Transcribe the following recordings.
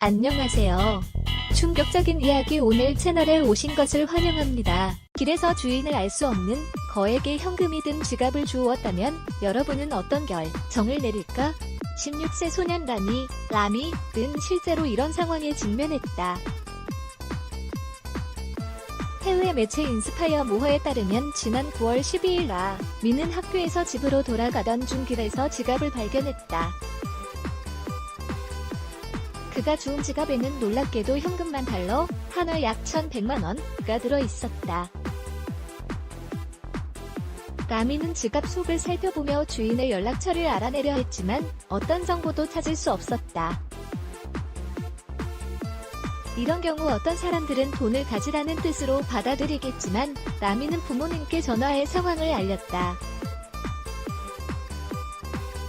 안녕하세요. 충격적인 이야기 오늘 채널에 오신 것을 환영합니다. 길에서 주인을 알 수 없는 거액의 현금이 든 지갑을 주웠다면 여러분은 어떤 결정을 내릴까? 16세 소년 라미, 라미, 는 실제로 이런 상황에 직면했다. 해외 매체 인스파이어 모허에 따르면 지난 9월 12일 라 미는 학교에서 집으로 돌아가던 중 길에서 지갑을 발견했다. 그가 주운 지갑에는 놀랍게도 현금만 달러, 한화 약 1,100만원가 들어있었다. 라미는 지갑 속을 살펴보며 주인의 연락처를 알아내려 했지만 어떤 정보도 찾을 수 없었다. 이런 경우 어떤 사람들은 돈을 가지라는 뜻으로 받아들이겠지만 라미는 부모님께 전화해 상황을 알렸다.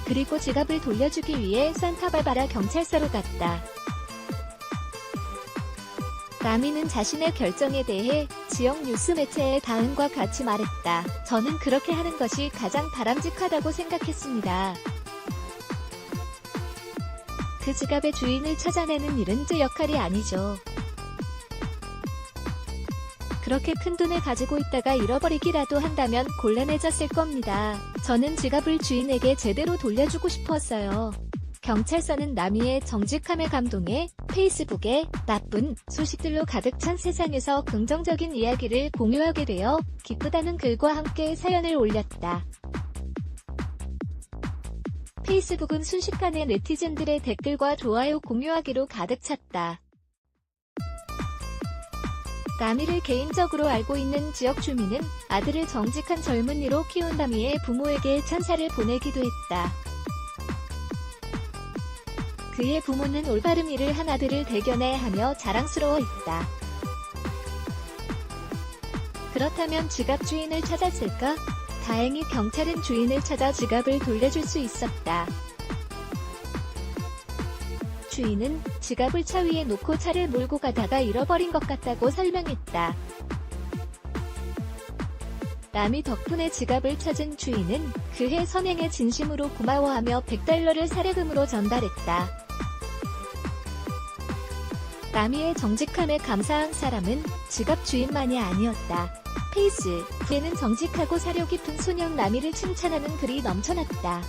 그리고 지갑을 돌려주기 위해 산타바바라 경찰서로 갔다. 라미는 자신의 결정에 대해 지역 뉴스 매체에 다음과 같이 말했다. 저는 그렇게 하는 것이 가장 바람직하다고 생각했습니다. 그 지갑의 주인을 찾아내는 일은 제 역할이 아니죠. 그렇게 큰 돈을 가지고 있다가 잃어버리기라도 한다면 곤란해졌을 겁니다. 저는 지갑을 주인에게 제대로 돌려주고 싶었어요. 경찰서는 나미의 정직함에 감동해 페이스북에 나쁜 소식들로 가득 찬 세상에서 긍정적인 이야기를 공유하게 되어 기쁘다는 글과 함께 사연을 올렸다. 페이스북은 순식간에 네티즌들의 댓글과 좋아요 공유하기로 가득 찼다. 나미를 개인적으로 알고 있는 지역 주민은 아들을 정직한 젊은이로 키운 나미의 부모에게 찬사를 보내기도 했다. 그의 부모는 올바른 일을 한 아들을 대견해 하며 자랑스러워했다. 그렇다면 지갑 주인을 찾았을까? 다행히 경찰은 주인을 찾아 지갑을 돌려줄 수 있었다. 주인은 지갑을 차 위에 놓고 차를 몰고 가다가 잃어버린 것 같다고 설명했다. 남이 덕분에 지갑을 찾은 주인은 그해 선행에 진심으로 고마워하며 100달러를 사례금으로 전달했다. 라미의 정직함에 감사한 사람은 지갑 주인만이 아니었다. 페이스, 그에는 정직하고 사려 깊은 소년 라미를 칭찬하는 글이 넘쳐났다.